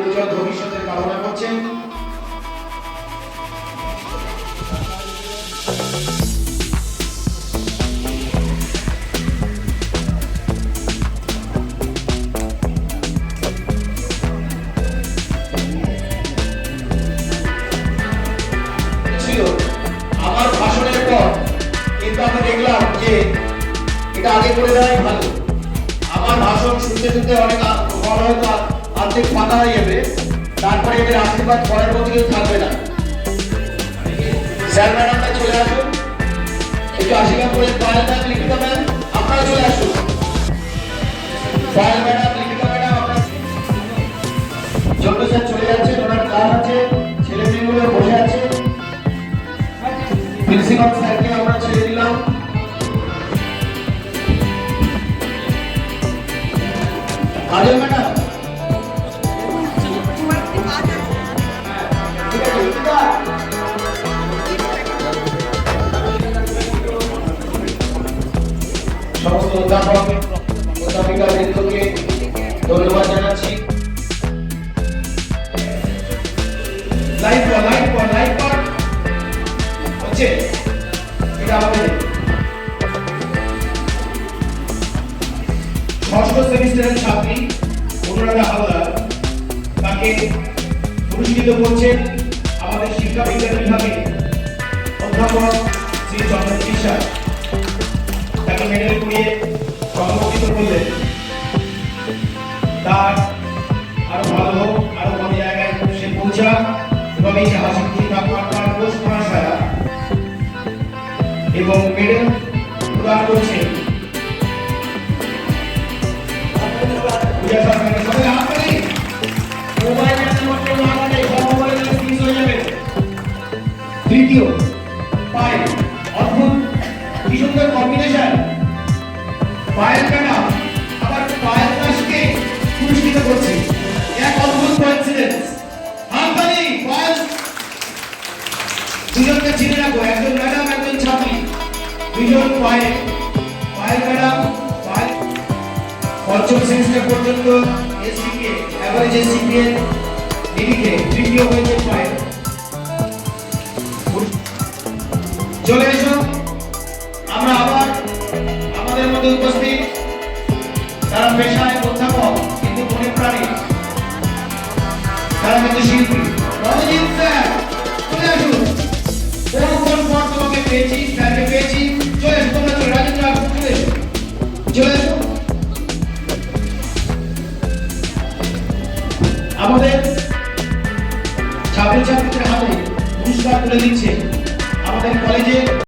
উজ্জ্বল ভবিষ্যতের কামনা করছেন। আমার ভাষণের পর কিন্তু আমি দেখলাম যে এটা আগে করে দেওয়াই ভালো। আমার ভাষণ শুনতে শুনতে অনেক হয়তো অর্ধেক ফাঁকা হয়ে যাবে, তারপরে এদের আশীর্বাদ করার মতো কেউ থাকবে না। স্যার ম্যাডামরা চলে আসুন। একটু আশীর্বাদ করে পায়েল ম্যাম লিখিত ম্যাম আপনারা চলে আসুন। পায়েল ম্যাডাম, লিখিত ম্যাডাম, আপনারা ছোট স্যার চলে যাচ্ছে, ওনার কাজ আছে, ছেলে মেয়েগুলো বসে আছে। প্রিন্সিপাল স্যারকে আমরা ছেড়ে দিলাম। কাজল ম্যাডাম সমস্ত অধ্যাপক অধ্যাপিকা ধন্যবাদ জানাচ্ছি। কর লাইভ কর হচ্ছে, এটা আমাদের ষষ্ঠ সেমিস্টারের ছাত্রী অনুরাধা হালদার। তাকে পুরস্কৃত করছেন আমাদের শিক্ষা বিজ্ঞান বিভাগে অধ্যাপক শ্রী চন্দ্রজিৎ স্যার। তাকে মেডেল করিয়ে সম্মানিত করলেন। তার আরও ভালো আরও ভালো জায়গায় সে পৌঁছা এবং এই খুশি থাকুক আপনার এবং মেডেল প্রদান যাবে। তৃতীয় পায়েল অদ্ভুত, কি সুন্দর কম্বিনেশন পায়েল ম্যাডাম আবার পায়েল দাসকে পুরস্কৃত করছে। এক অদ্ভুত দুজনকে চিনে রাখো, একজন ম্যাডাম, একজন ছাত্রী। দুজন পায়েল ম্যাডাম পায়েল পঞ্চম সেমিস্টার পর্যন্ত এসপিকে অ্যাভারেজ এসপিকে, নিরিখে, তৃতীয় হয়েছে পায়েল মধ্যে উপস্থিত তারা পেশায় অধ্যাপক, কিন্তু মনে প্রাণী তারা কিন্তু শিল্পী রণজিৎ স্যার, চলে আসুন। আমাদের ছাত্রছাত্রীদের হাতে পুরস্কার তুলে দিচ্ছে আমাদের কলেজে